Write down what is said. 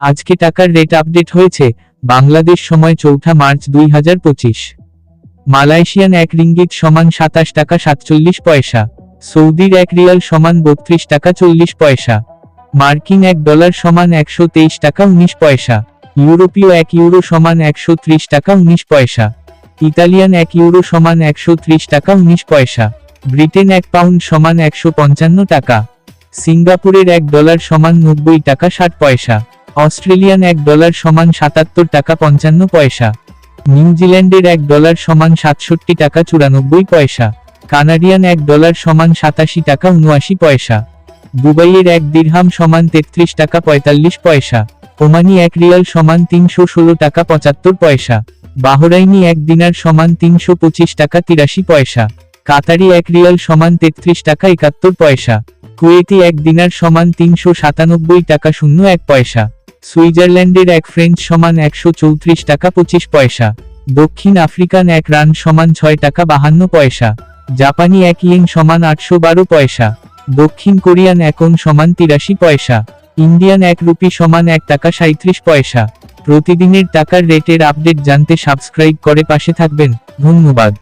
আজকে টাকার rate update হয়েছে, বাংলাদেশ সময় চৌঠা মার্চ দুই হাজার পঁচিশ। মালয়েশিয়ান এক রিঙ্গিত সমান সাতাশ টাকা সাতচল্লিশ পয়সা, সৌদির এক রিয়াল সমান বত্রিশ টাকা চল্লিশ পয়সা, মার্কিন এক ডলার সমান একশো তেইশ টাকা উনিশ পয়সা, ইউরোপীয় এক ইউরো সমান একশো ত্রিশ টাকা উনিশ পয়সা, ইতালিয়ান এক ইউরো সমান একশো ত্রিশ টাকা উনিশ পয়সা, ব্রিটেন এক পাউন্ড সমান একশো পঞ্চান্ন টাকা, সিঙ্গাপুরের এক ডলার সমান নব্বই টাকা ষাট পয়সা। অস্ট্রেলিয়ান এক ডলার সমান সাতাত্তর টাকা পঞ্চান্ন পয়সা। নিউজিল্যান্ডের এক ডলার সমান সাতষট্টি টাকা চুরানব্বই পয়সা। কানাডিয়ান এক ডলার সমান সাতাশি টাকা উনআশি পয়সা। দুবাইয়ের এক দিরহাম সমান তেত্রিশ টাকা পঁয়তাল্লিশ পয়সা। ওমানি এক রিয়াল সমান তিনশো ষোলো টাকা পঁচাত্তর পয়সা। বাহরাইনি এক দিনার সমান তিনশো পঁচিশ টাকা তিরাশি পয়সা। কাতারি এক রিয়াল সমান তেত্রিশ টাকা একাত্তর পয়সা। কুয়েতি এক দিনার সমান তিনশো সাতানব্বই টাকা শূন্য এক পয়সা। সুইজারল্যান্ডের এক ফ্রেঞ্চ সমান একশো চৌত্রিশ টাকা পঁচিশ পয়সা, দক্ষিণ আফ্রিকান এক রান সমান ছয় টাকা বাহান্ন পয়সা, জাপানি এক ইয়েন সমান আটশো বারো পয়সা, দক্ষিণ কোরিয়ান একন সমান তিরাশি পয়সা, ইন্ডিয়ান এক রুপি সমান এক টাকা সাঁত্রিশ পয়সা। প্রতিদিনের টাকার রেটের আপডেট জানতে সাবস্ক্রাইব করে পাশে থাকবেন, ধন্যবাদ।